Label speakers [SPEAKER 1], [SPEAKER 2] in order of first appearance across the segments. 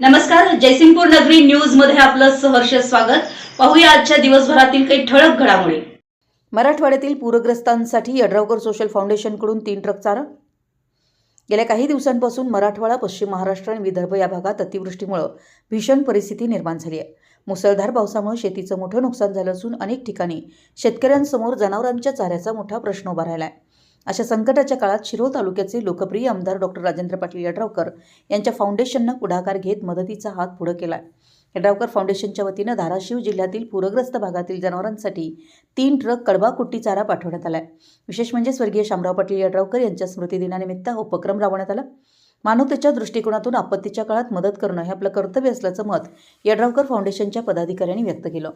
[SPEAKER 1] नमस्कार जयसिंगपूर नगरी न्यूजमध्ये आपलं सहर्ष स्वागत. पाहूया आजच्या दिवसभरातील काही ठळक घडामोडी.
[SPEAKER 2] मराठवाड्यातील पूरग्रस्तांसाठी यड्रावकर सोशल फाउंडेशनकडून तीन ट्रक चारा. गेल्या काही दिवसांपासून मराठवाडा पश्चिम महाराष्ट्र आणि विदर्भ या भागात अतिवृष्टीमुळं भीषण परिस्थिती निर्माण झाली आहे. मुसळधार पावसामुळे शेतीचं मोठं नुकसान झालं असून अनेक ठिकाणी शेतकऱ्यांसमोर जनावरांच्या चाऱ्याचा मोठा प्रश्न उभा राहिला आहे अशा संकटाच्या काळात शिरोळ तालुक्याचे लोकप्रिय आमदार डॉक्टर राजेंद्र पाटील यड्रावकर यांच्या फाउंडेशननं पुढाकार घेत मदतीचा हात पुढं केला आहे यड्रावकर फाउंडेशनच्या वतीनं धाराशिव जिल्ह्यातील पूरग्रस्त भागातील जनावरांसाठी तीन ट्रक कडबा कुट्टी चारा पाठवण्यात आला आहे विशेष म्हणजे स्वर्गीय शामराव पाटील यड्रावकर यांच्या स्मृतिदिनानिमित्त हा उपक्रम राबवण्यात आला. मानवतेच्या दृष्टिकोनातून आपत्तीच्या काळात मदत करणं हे आपलं कर्तव्य असल्याचं मत यड्रावकर फाउंडेशनच्या पदाधिकाऱ्यांनी व्यक्त केलं.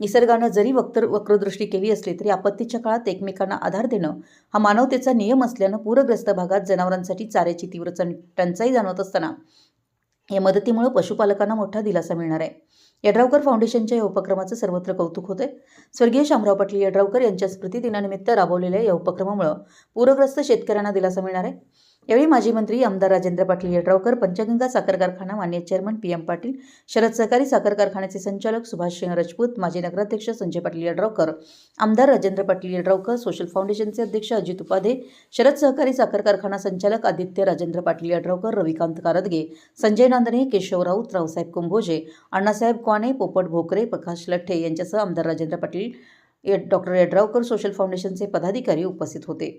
[SPEAKER 2] निसर्गानं जरी वक्र वक्रदृष्टी केली असली तरी आपत्तीच्या काळात एकमेकांना आधार देणं हा मानवतेचा नियम असल्यानं पूरग्रस्त भागात जनावरांसाठी चाऱ्याची तीव्र टंचाई जाणवत असताना या मदतीमुळे पशुपालकांना मोठा दिलासा मिळणार आहे. यड्रावकर फाउंडेशनच्या या उपक्रमाचं सर्वत्र कौतुक होते स्वर्गीय शामराव पाटील यड्रावकर यांच्या स्मृतिदिनानिमित्त राबवलेल्या या उपक्रमामुळे पूरग्रस्त शेतकऱ्यांना दिलासा मिळणार आहे. यावेळी माजी मंत्री आमदार राजेंद्र पाटील यड्रावकर पंचगंगा साखर कारखाना मान्य chairman P M Patil Sharad सहकारी साखर कारखान्याचे संचालक सुभाष सिंह राजपूत माजी नगराध्यक्ष संजय पाटील यड्रावकर आमदार राजेंद्र पाटील यड्रावकर सोशल फाउंडेशनचे अध्यक्ष अजित उपाधे शरद सहकारी साखर कारखाना संचालक आदित्य राजेंद्र पाटील यड्रावकर रविकांत कारदगे संजय नांदणे केशव राऊत रावसाहेब कुंभोजे अण्णासाहेब क्वाने पोपट भोकरे प्रकाश लठ्ठे यांच्यासह आमदार राजेंद्र पाटील डॉक्टर यड्रावकर सोशल फाउंडेशनचे पदाधिकारी उपस्थित होते.